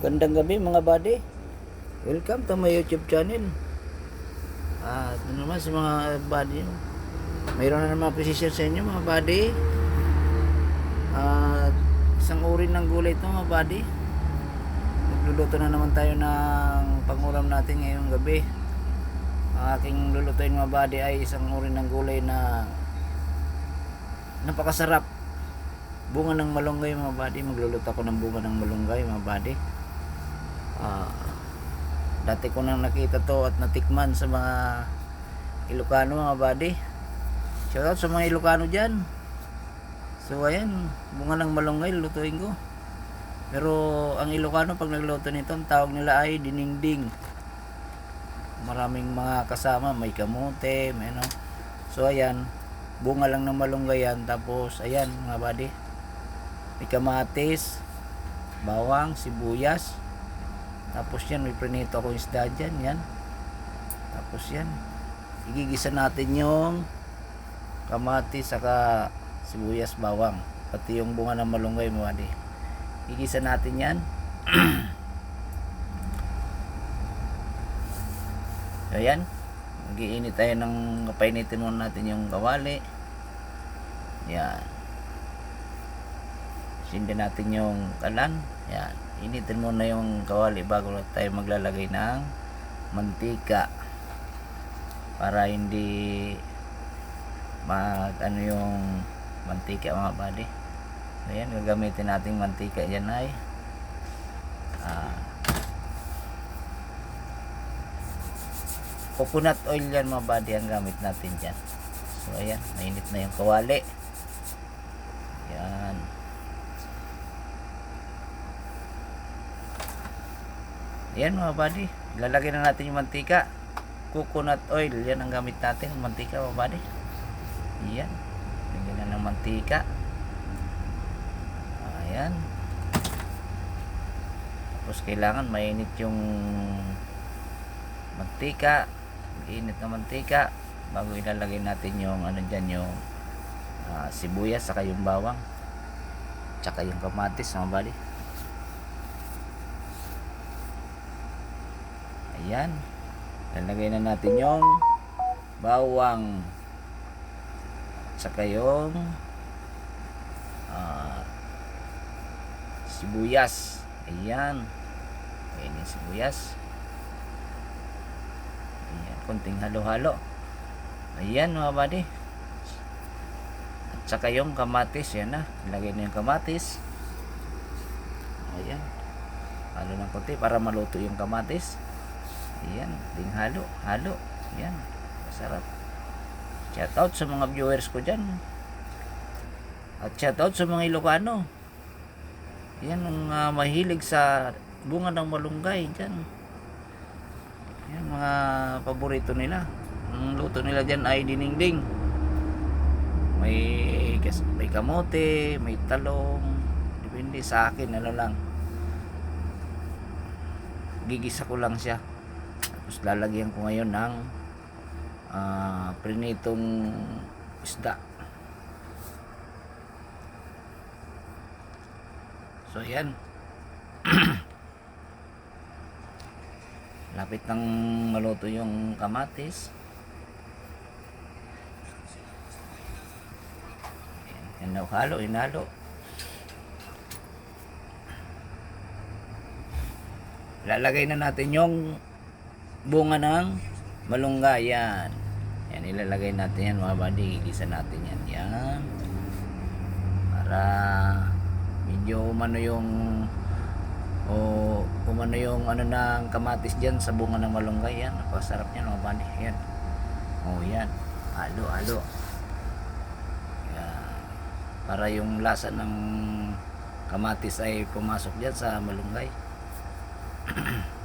Gandang gabi mga buddy. Welcome to my YouTube channel. Ah, ito naman sa mga buddy. Mayroon na naman precision sa inyo mga buddy. Ah, isang uri ng gulay ito mga buddy. Magluluto na naman tayo ng pangulam natin ngayong gabi. Ang aking lulutuin mga buddy ay isang uri ng gulay na napakasarap bunga ng malunggay mga buddy magluluto ako ng bunga ng malunggay mga buddy Ah, dati ko nang nakita to at natikman sa mga Ilocano mga buddy. Shoutout sa mga Ilocano dyan. So ayan bunga ng malunggay lutuin ko. Pero ang Ilocano pag nagluto nito ang tawag nila ay diningding maraming mga kasama may kamote may ano. So ayan bunga lang ng malunggay yan. Tapos ayan mga buddy. May kamatis bawang sibuyas tapos yan may prinito akong isda dyan yan. Tapos yan. Igigisa natin yung kamatis saka sibuyas bawang. Pati yung bunga ng malunggay mga buddy igisa natin yan. Ayan. Mag-iinit tayo ng kapainitin muna natin yung kawali. Yan. Sindi natin yung kalan. Yan. Initin muna yung kawali bago tayo maglalagay ng mantika. Para hindi mag ano yung mantika mga buddy. Ayan, gagamitin natin mantika yan ay ah, coconut oil yan mga buddy ang gamit natin dyan so ayan mainit na yung kawali yan yan mga buddy. Lalagay na natin yung mantika. Coconut oil. Yan ang gamit natin. Mantika mga buddy. Yan lagyan na ng mantika. Ayan. Tapos kailangan mainit yung mantika. Init na mantika. Bago ilalagay natin yung ano dyan yung ah, sibuyas saka yung bawang. Tsaka yung kamatis mga bali ayan lalagay na natin yung bawang tsaka yung ah, sibuyas ayan ayan yung sibuyas Ayan, konting halo-halo. Ayan mga buddy. At saka yung kamatis, yan na. Ilagay na yung kamatis. Ayan. Halo ng konti para maluto yung kamatis. Ayan, ding halo, halo. Ayan, masarap. Shout out sa mga viewers ko dyan. At shout out sa mga Ilocano. Yan ang ah, mahilig sa bunga ng malunggay dyan. Yan mga paborito nila. Ang luto nila diyan ay diningding. May may kamote, may talong. Depende sa akin ano lang. Gigisa ko lang siya. Tapos lalagyan ko ngayon ng ah, prinitong isda. So yan. Lapit nang maluto yung kamatis. Yan daw halo, inalo. Lalagay na natin yung bunga ng malunggay. Yan. Yan, ilalagay natin yan mga buddy. Igisa natin yan. Yan. Para medyo umano yung o umano yung ano ng kamatis dyan sa bunga ng malunggay yan napakasarap yan mga bani yan o yan halo halo yan. para yung lasa ng kamatis ay pumasok dyan sa malunggay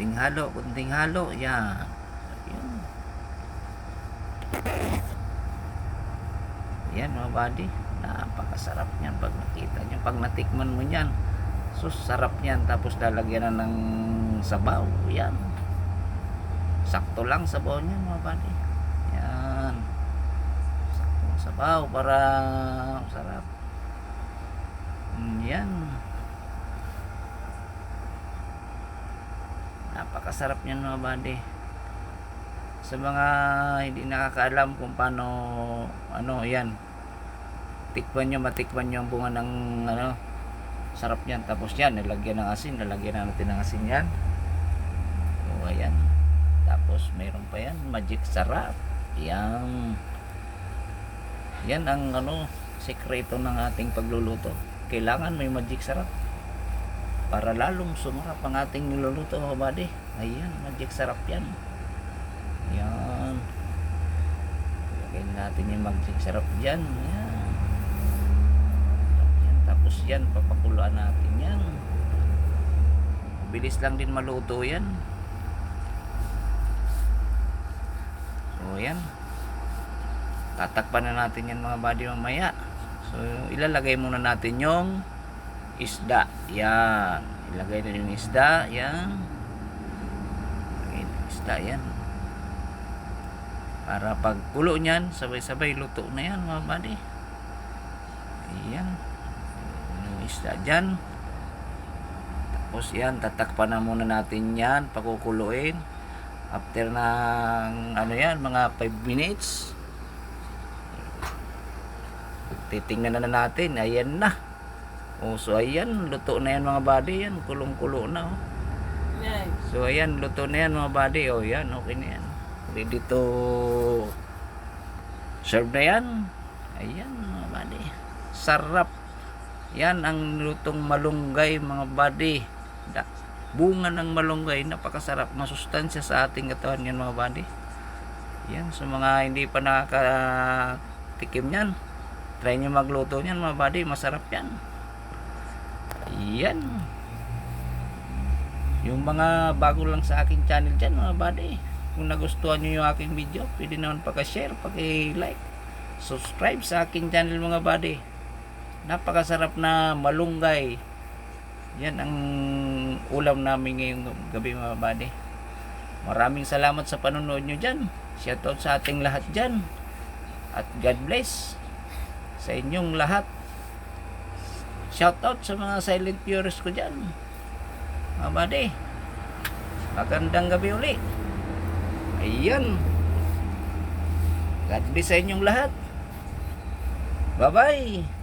kunting halo kunting halo yan yan yan mga buddy. Napakasarap niyan pag nakita niyo pag natikman mo niyan sus sarap niyan tapos lalagyan na ng sabaw. Yan sakto lang sabaw niyan mga buddy. Yan sakto sabaw para sarap Napakasarap niyan mga buddy. Sa mga hindi nakakaalam kung paano ano yan. Tikman nyo, matikman nyo ang bunga ng ano, sarap yan. Tapos yan, nilagyan ng asin, nilagyan na natin ng asin yan. O ayan. Tapos mayroon pa yan, magic sarap. Yan. Yan ang ano, sekreto ng ating pagluluto. Kailangan may magic sarap para lalong sumarap ang ating niluluto mga buddy. Ayan, magic sarap yan. Yan. Lagyan natin yung magic sarap dyan. Yan. yan. Tapos yan, papakuluan natin yan. Bilis lang din maluto yan. So yan. Tatakpan na natin yan mga buddy mamaya. So ilalagay muna natin yung isda. Yan. Ilagay na yung isda. Yan. Isda. Yan. Para pag kulo niyan, sabay-sabay luto na yan mga buddy. Ayan. Yung isda dyan. Tapos yan, tatakpan na muna natin yan. Pakukuluin. After ng ano yan, mga 5 minutes. Titingnan na natin. Ayan na. Oh, so ayan, luto na yan mga buddy. Yan, kulong-kulo na. Oh. So ayan, luto na yan mga buddy. Oh, yan, okay na yan. Ready to serve na yan. Ayan mga buddy. Sarap. Yan ang lutong malunggay mga buddy. Da, bunga ng malunggay, napakasarap. Masustansya sa ating katawan yan mga buddy. Yan, sa mga hindi pa nakatikim yan. Try nyo magluto yan mga buddy. Masarap yan. Yan. Yung mga bago lang sa aking channel dyan mga buddy. Kung nagustuhan nyo yung aking video, pwede naman paka-share, paki-like, subscribe sa aking channel mga buddy. Napakasarap na malunggay. Yan ang ulam namin ngayong gabi mga buddy. Maraming salamat sa panonood nyo dyan. Shoutout sa ating lahat dyan. At God bless sa inyong lahat. Shoutout sa mga silent viewers ko dyan. Buddy. Magandang gabi uli. Ayan. God bless sa inyong lahat. Bye-bye.